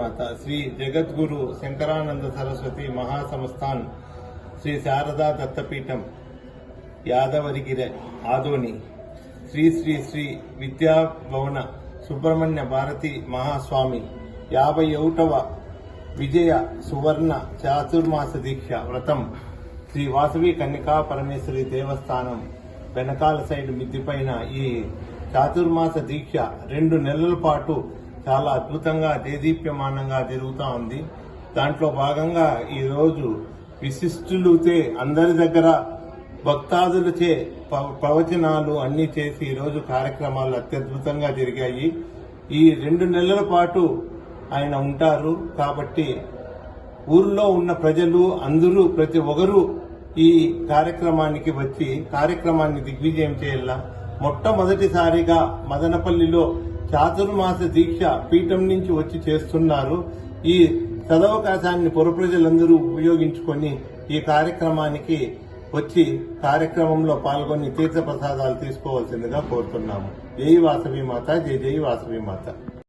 మాత శ్రీ జగద్గురు శంకరానంద సరస్వతి మహాసంస్థాన్ శ్రీ శారదా దత్తపీఠం యాదవరిగిరి ఆదోని. శ్రీ శ్రీ శ్రీ విద్యాభవన సుబ్రహ్మణ్య భారతి మహాస్వామి యాభై ఒకటవ విజయ సువర్ణ చాతుర్మాస దీక్ష వ్రతం. శ్రీ వాసవి కన్యకా పరమేశ్వరి దేవస్థానం వెనకాల సైడ్ మిద్దిపైన ఈ చాతుర్మాస దీక్ష రెండు నెలల పాటు చాలా అద్భుతంగా దేదీప్యమానంగా జరుగుతూ ఉంది. దాంట్లో భాగంగా ఈరోజు విశిష్టులుతే అందరి దగ్గర భక్తాదులచే ప్రవచనాలు అన్ని చేసి ఈరోజు కార్యక్రమాలు అత్యద్భుతంగా జరిగాయి. ఈ రెండు నెలల పాటు ఆయన ఉంటారు. కాబట్టి ఊర్లో ఉన్న ప్రజలు అందరూ ప్రతి ఒక్కరూ ఈ కార్యక్రమానికి వచ్చి కార్యక్రమాన్ని దిగ్విజయం చేయాల? మొట్టమొదటిసారిగా మదనపల్లిలో చాతుర్మాస దీక్ష పీఠం నుంచి వచ్చి చేస్తున్నారు. ఈ సదవకాశాన్ని పుర ప్రజలందరూ ఉపయోగించుకొని ఈ కార్యక్రమానికి వచ్చి కార్యక్రమంలో పాల్గొని తీర్థ ప్రసాదాలు తీసుకోవాల్సిందిగా కోరుతున్నాము. జై వాసవి మాత జై జై వాసవి మాత.